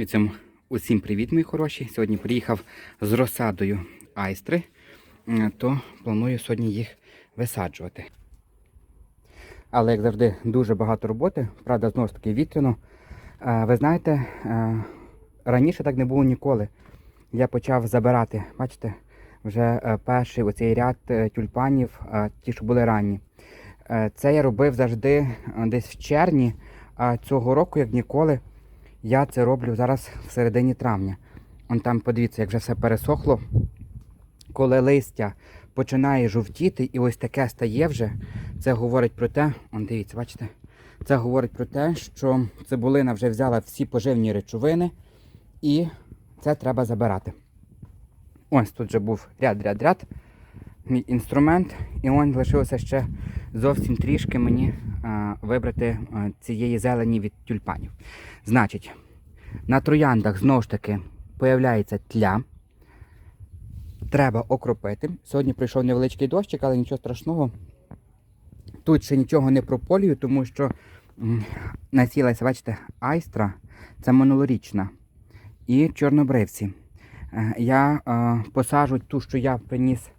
Від усім привіт, мої хороші. Сьогодні приїхав з розсадою айстри, то планую сьогодні їх висаджувати. Але, як завжди, дуже багато роботи, правда, знову ж таки вітряно. Ви знаєте, раніше так не було ніколи. Я почав забирати, бачите, вже е, перший оцей ряд е, тюльпанів, ті, що були ранні. Е, Це я робив завжди десь в червні, цього року, як ніколи, я це роблю зараз в середині травня. Он там подивіться, як вже все пересохло. Коли листя починає жовтіти і ось таке стає вже, це говорить про те, он дивіться, бачите, це говорить про те, що цибулина вже взяла всі поживні речовини і це треба забирати. Ось тут вже був ряд, ряд, ряд. Мій інструмент, і он лишилося ще зовсім трішки мені а, вибрати а, цієї зелені від тюльпанів. Значить, на трояндах знову ж таки появляється тля. Треба окропити. Сьогодні прийшов невеличкий дощик, але нічого страшного. Тут ще нічого не прополюю, тому що насілася, бачите, айстра це минулорічна. І чорнобривці. Е, Я е, посаджу ту, що я приніс.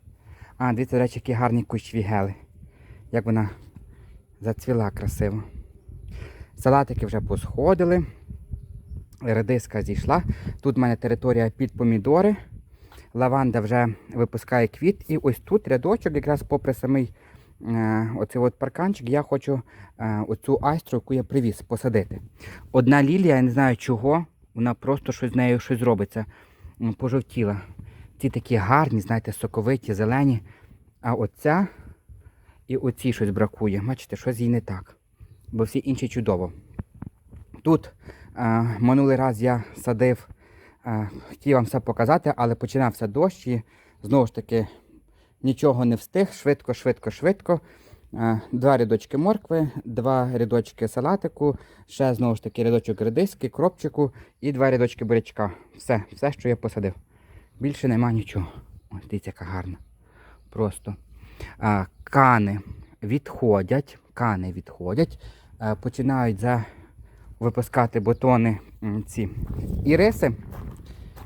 А, дивіться, речі, який гарний кущ вігели. Як вона зацвіла красиво. Салатики вже посходили. Редиска зійшла. Тут в мене територія під помідори. Лаванда вже випускає квіт. І ось тут рядочок, якраз попри самий е, оцей от парканчик, я хочу е, оцю айстру, яку я привіз, посадити. Одна лілія, я не знаю чого, вона просто щось з нею щось зробиться. Пожовтіла. Ці такі гарні, знаєте, соковиті, зелені. А оця і оці щось бракує. Бачите, щось їй не так. Бо всі інші чудово. Тут е, минулий раз я садив, е, хотів вам все показати, але починався дощ і знову ж таки нічого не встиг. Швидко, швидко, швидко. Е, Два рядочки моркви, два рядочки салатику, ще знову ж таки рядочок редиски, кропчику і два рядочки бурячка. Все, все, що я посадив. Більше нема нічого. Ось дивіться, яка гарна. Просто. А, кани відходять, кани відходять, е, починають за випускати бутони ці іриси.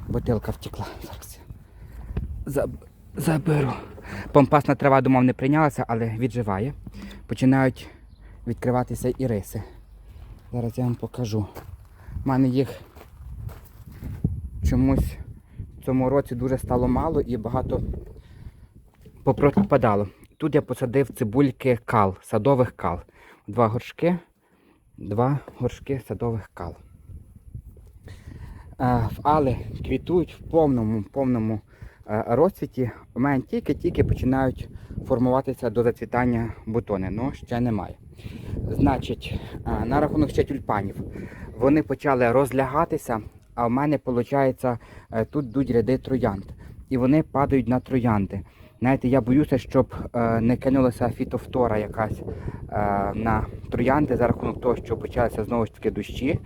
Бутилка втекла. Зараз заб- заберу. Помпасна трава, думав, не прийнялася, але відживає. Починають відкриватися іриси. Зараз я вам покажу. У мене їх чомусь в цьому році дуже стало мало і багато попропадало. Тут я посадив цибульки кал, садових кал. Два горшки, два горшки садових кал. Е, Але квітують в повному, повному е, розцвіті. У мене тільки-тільки починають формуватися до зацвітання бутони, але ще немає. Значить, е, на рахунок ще тюльпанів. Вони почали розлягатися, а в мене виходить, тут йдуть ряди троянд. І вони падають на троянди. Знаєте, я боюся, щоб е, не кинулася фітофтора якась е, на троянди за рахунок того, що почалися знову ж таки дощі.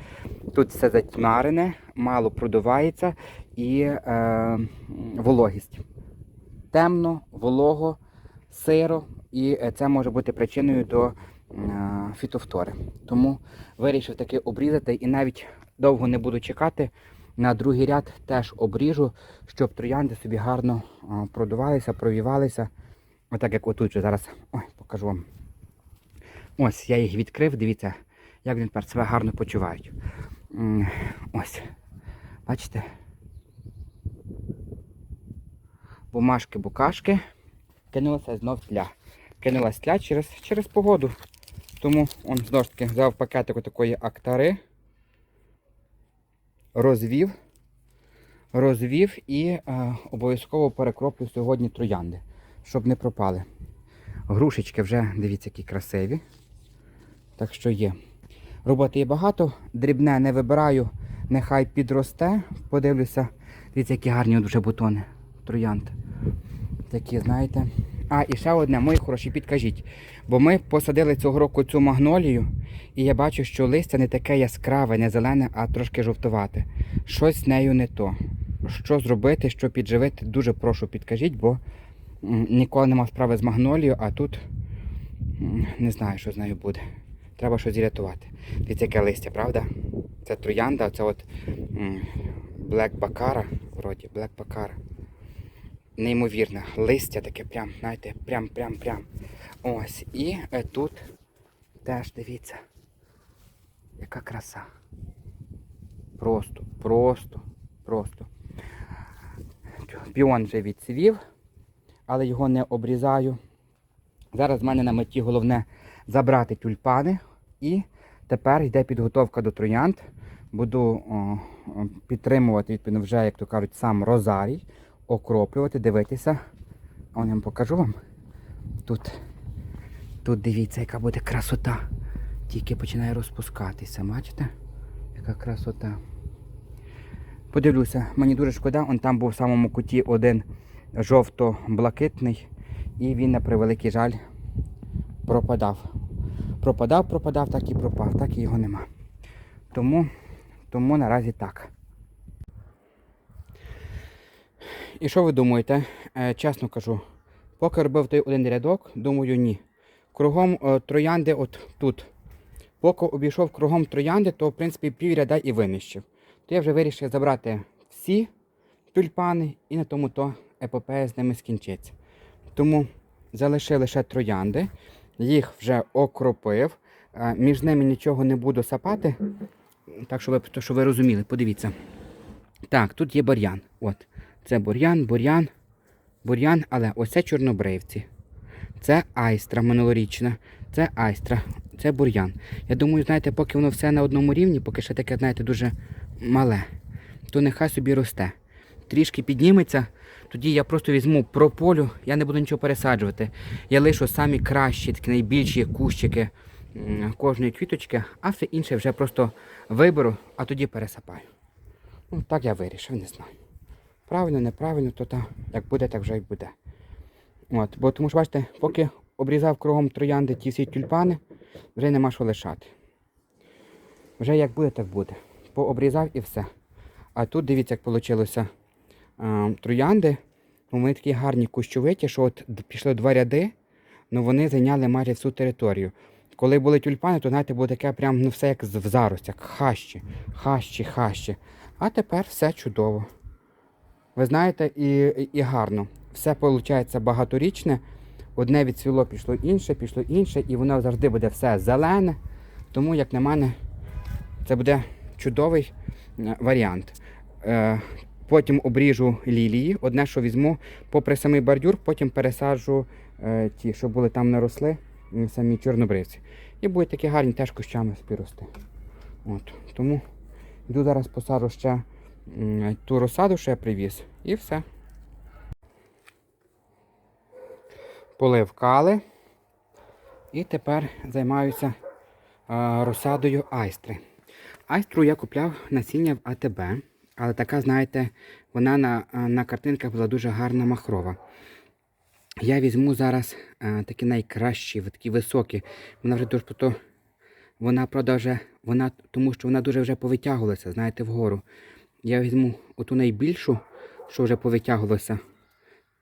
Тут все затьмарене, мало продувається і е, вологість. Темно, волого, сиро, і е, це може бути причиною до е, фітофтори. Тому вирішив таки обрізати і навіть довго не буду чекати. На другий ряд теж обріжу, щоб троянди собі гарно продувалися, провівалися. Отак як отут же зараз. Ой, покажу вам. Ось я їх відкрив, дивіться, як вони тепер себе гарно почувають. Ось. Бачите? Бумажки-букашки. Кинулася знов тля. Кинулась тля через, через погоду. Тому он знову ж таки взяв пакетик такої актари розвів, розвів і е, обов'язково перекроплю сьогодні троянди, щоб не пропали. Грушечки вже, дивіться, які красиві. Так що є. Роботи є багато, дрібне не вибираю, нехай підросте. Подивлюся. Дивіться, які гарні вже бутони троянд. Такі, знаєте. А, і ще одне, мої хороші, підкажіть. Бо ми посадили цього року цю магнолію, і я бачу, що листя не таке яскраве, не зелене, а трошки жовтувате. Щось з нею не то. Що зробити, що підживити, дуже прошу підкажіть, бо ніколи не мав справи з магнолією, а тут не знаю, що з нею буде. Треба щось зрятувати. Дивіться, яке листя, правда? Це троянда, це от Black Baccara, вроді, Black Baccara. Неймовірне. Листя таке прям, знаєте, прям, прям, прям. Ось. І е, тут теж дивіться. Яка краса. Просто, просто, просто. Піон вже відцвів, але його не обрізаю. Зараз в мене на меті головне забрати тюльпани. І тепер йде підготовка до троянд. Буду о, підтримувати, відповідно, вже, як то кажуть, сам розарій, окроплювати, дивитися. А я вам покажу вам. Тут, тут дивіться, яка буде красота. Тільки починає розпускатися. Бачите? Яка красота. Подивлюся, мені дуже шкода, он там був в самому куті один жовто-блакитний, і він, на превеликий жаль, пропадав. Пропадав, пропадав, так і пропав, так і його нема. Тому, тому наразі так. І що ви думаєте? Е, чесно кажу, поки робив той один рядок, думаю, ні. Кругом е, троянди от тут. Поки обійшов кругом троянди, то в принципі півряда і винищив. То я вже вирішив забрати всі тюльпани і на тому то епопея з ними скінчиться. Тому залишив лише троянди, їх вже окропив. Е, Між ними нічого не буду сапати. Так, щоб ви, то, щоб ви розуміли, подивіться. Так, тут є бур'ян. От. Це бур'ян, бур'ян, бур'ян, але ось це чорнобривці. Це айстра минулорічна, це айстра, це бур'ян. Я думаю, знаєте, поки воно все на одному рівні, поки ще таке, знаєте, дуже мале, то нехай собі росте. Трішки підніметься, тоді я просто візьму прополю, я не буду нічого пересаджувати. Я лишу самі кращі, такі найбільші кущики кожної квіточки, а все інше вже просто виберу, а тоді пересапаю. Ну, так я вирішив, не знаю. Правильно, неправильно, то так, як буде, так вже й буде. От, бо тому що, бачите, поки обрізав кругом троянди ті всі тюльпани, вже нема що лишати. Вже як буде, так буде. Пообрізав і все. А тут дивіться, як вийшло. Троянди, ну, вони такі гарні кущовиті, що от пішли два ряди, ну вони зайняли майже всю територію. Коли були тюльпани, то знаєте, було таке прям ну все як в заростях, хащі, хащі, хащі. А тепер все чудово. Ви знаєте, і, і, гарно. Все виходить багаторічне. Одне відцвіло, пішло інше, пішло інше, і воно завжди буде все зелене. Тому, як на мене, це буде чудовий е, варіант. Е, потім обріжу лілії. Одне, що візьму, попри самий бордюр, потім пересаджу е, ті, що були там не росли, самі чорнобривці. І будуть такі гарні теж кущами спірости. От. Тому йду зараз посаджу ще ту розсаду, що я привіз, і все. Полив кали. І тепер займаюся е, розсадою айстри. Айстру я купляв насіння в АТБ, але така, знаєте, вона на, е, на картинках була дуже гарна махрова. Я візьму зараз е, такі найкращі, такі високі. Вона вже дуже то, вона правда вона, тому що вона дуже вже повитягувалася, знаєте, вгору. Я візьму оту найбільшу, що вже повитягувалася,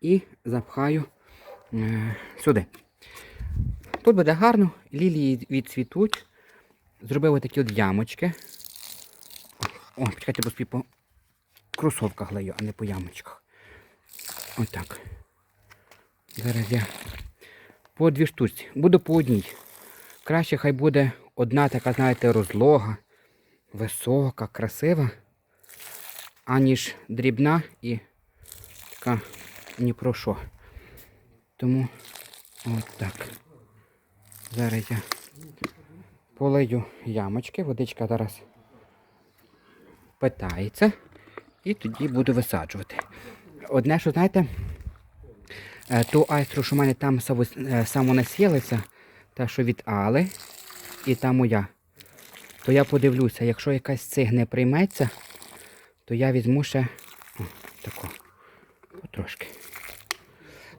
і запхаю е, сюди. Тут буде гарно, лілії відцвітуть. Зробив отакі от ямочки. О, почекайте, бо по кросовках лею, а не по ямочках. Отак. Зараз я по дві штуці. Буду по одній. Краще хай буде одна така, знаєте, розлога, висока, красива, аніж дрібна і така ні про що. Тому от. Зараз я полию ямочки, водичка зараз питається. І тоді буду висаджувати. Одне, що знаєте, е, ту айстру, що в мене там е, самонасілиться, та що від Али, і та моя, то я подивлюся, якщо якась з цих не прийметься, то я візьму ще о, тако, потрошки.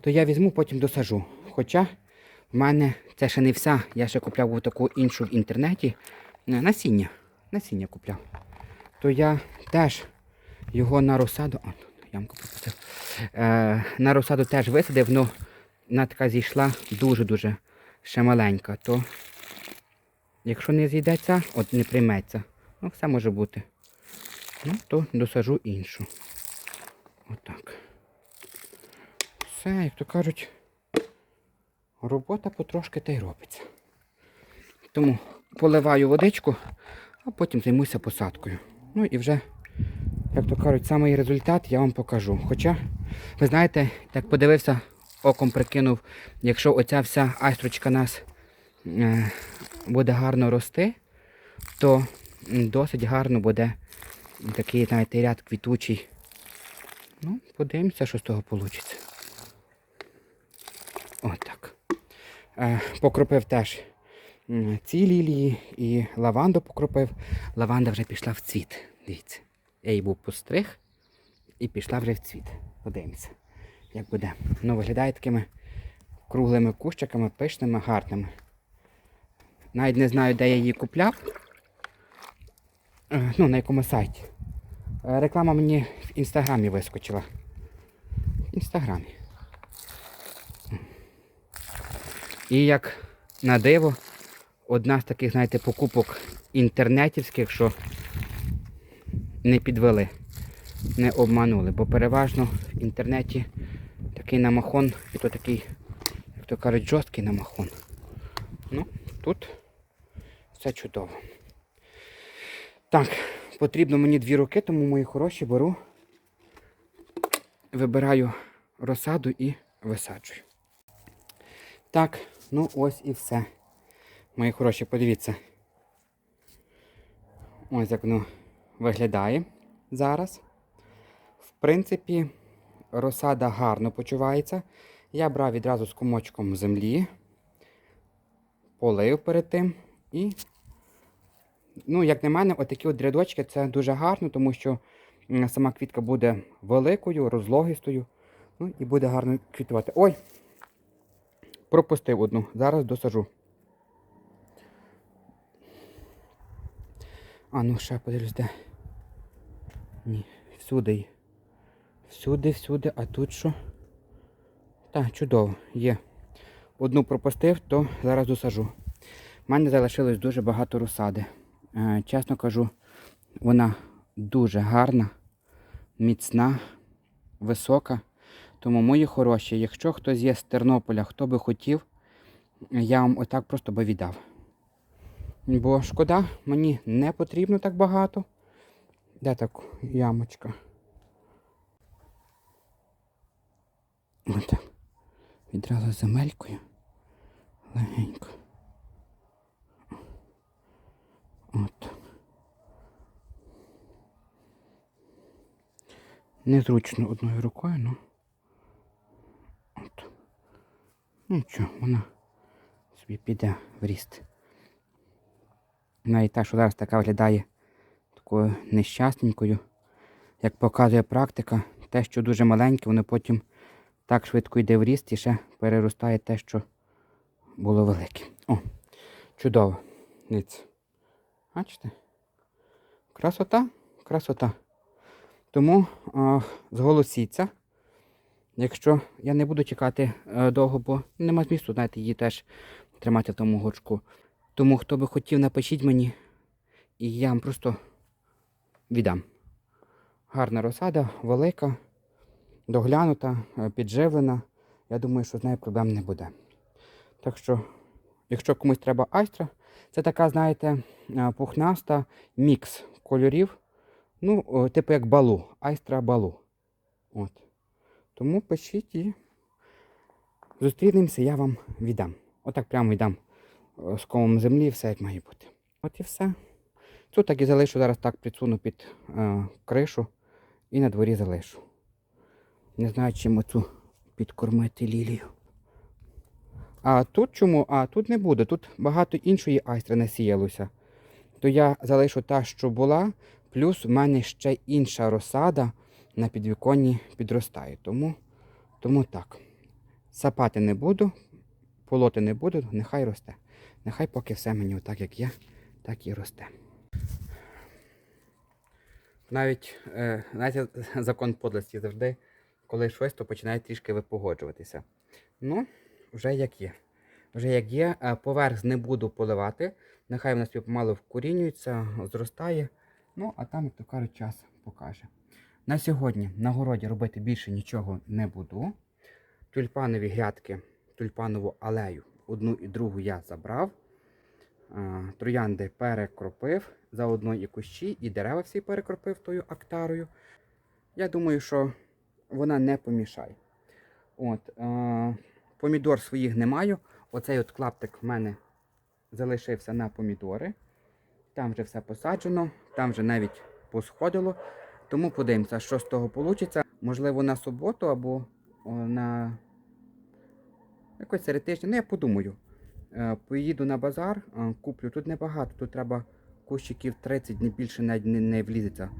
То я візьму, потім досажу. Хоча в мене це ще не вся. Я ще купляв таку іншу в інтернеті. Насіння. Насіння купляв. То я теж його на розсаду. О, ямку пропустив. Е, на розсаду теж висадив, але вона така зійшла дуже-дуже ще маленька. То якщо не зійдеться, от не прийметься, ну все може бути. Ну, то досажу іншу. Отак. Все, як то кажуть, робота потрошки та й робиться. Тому поливаю водичку, а потім займуся посадкою. Ну і вже, як то кажуть, самий результат я вам покажу. Хоча, ви знаєте, як подивився, оком прикинув, якщо оця вся айстрочка нас е, буде гарно рости, то досить гарно буде такий, знаєте, ряд квітучий. Ну, подивимося, що з того вийде. Отак. Е, покропив теж ці лілії і лаванду покропив. Лаванда вже пішла в цвіт. Дивіться. Я її був постриг і пішла вже в цвіт. Подивимося, як буде. Ну, виглядає такими круглими кущиками, пишними, гарними. Навіть не знаю, де я її купляв. Е, Ну, на якому сайті. Е, Реклама мені в інстаграмі вискочила. В інстаграмі. І як на диво, одна з таких, знаєте, покупок інтернетівських, що не підвели, не обманули. Бо переважно в інтернеті такий намахон, і то такий, як то кажуть, жорсткий намахон. Ну, тут все чудово. Так, потрібно мені дві руки, тому мої хороші беру, вибираю розсаду і висаджую. Так, ну ось і все. Мої хороші, подивіться. Ось як воно виглядає зараз. В принципі, розсада гарно почувається. Я брав відразу з комочком землі, полив перед тим і ну, як на мене, отакі от рядочки це дуже гарно, тому що сама квітка буде великою, розлогистою. Ну і буде гарно квітувати. Ой! Пропустив одну. Зараз досажу. А, ну ще подивлюсь, де. Ні, всюди. Всюди, всюди, а тут що? Так, чудово, є. Одну пропустив, то зараз досажу. У мене залишилось дуже багато розсади. Е, чесно кажу, вона дуже гарна, міцна, висока. Тому, мої хороші, якщо хтось є з Тернополя, хто би хотів, я вам отак просто би віддав. Бо шкода, мені не потрібно так багато. Де так ямочка? Отак. Відразу земелькою. Легенько. От. Незручно одною рукою, ну. От. Нічого, вона собі піде в ріст. Навіть та, що зараз така виглядає такою нещасненькою. Як показує практика, те, що дуже маленьке, воно потім так швидко йде в ріст і ще переростає те, що було велике. О, чудово. Дивіться. Бачите? Красота, красота. Тому а, зголосіться. Якщо я не буду чекати е, довго, бо нема змісту, знаєте, її теж тримати в тому горшку. Тому хто би хотів, напишіть мені, і я вам просто віддам. Гарна розсада, велика, доглянута, е, підживлена. Я думаю, що з нею проблем не буде. Так що, якщо комусь треба айстра, це така, знаєте, е, пухнаста мікс кольорів. Ну, типу як балу, айстра балу. От. Тому пишіть і зустрінемося, я вам віддам. Отак прямо віддам е, з комом землі, все як має бути. От і все. Тут так і залишу, зараз так присуну під е, кришу і на дворі залишу. Не знаю, чим оцю підкормити лілію. А тут чому? А тут не буде. Тут багато іншої айстри насіялося. То я залишу та, що була, плюс в мене ще інша розсада на підвіконні підростає. Тому, тому так. Сапати не буду, полоти не буду, нехай росте. Нехай поки все мені отак, як є, так і росте. Навіть, е, знаєте, закон подлості завжди, коли щось, то починає трішки випогоджуватися. Ну, вже як є. Вже як є, Е, поверх не буду поливати. Нехай вона собі помало вкорінюється, зростає. Ну, а там, як то кажуть, час покаже. На сьогодні на городі робити більше нічого не буду. Тюльпанові грядки, тюльпанову алею, одну і другу я забрав. Троянди перекропив, заодно і кущі, і дерева всі перекропив тою актарою. Я думаю, що вона не помішає. От, е, помідор своїх не маю. Оцей от клаптик в мене залишився на помідори. Там вже все посаджено, там вже навіть посходило. Тому подивимося, що з того вийде. Можливо, на суботу або на якось серед тижня. Ну, я подумаю. Е, Поїду на базар, е, куплю. Тут небагато, тут треба кущиків 30, не більше навіть не, не влізеться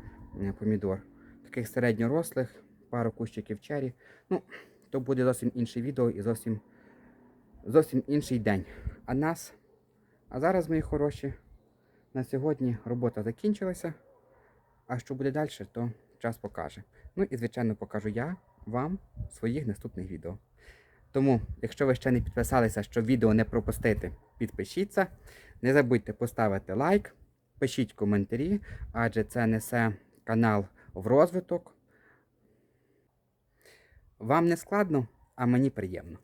е, помідор. Таких середньорослих, пару кущиків чері. Ну, то буде зовсім інше відео і зовсім, зовсім інший день. А нас, а зараз, мої хороші, на сьогодні робота закінчилася. А що буде далі, то час покаже. Ну і, звичайно, покажу я вам своїх наступних відео. Тому, якщо ви ще не підписалися, щоб відео не пропустити, підпишіться. Не забудьте поставити лайк, пишіть коментарі, адже це несе канал в розвиток. Вам не складно, а мені приємно.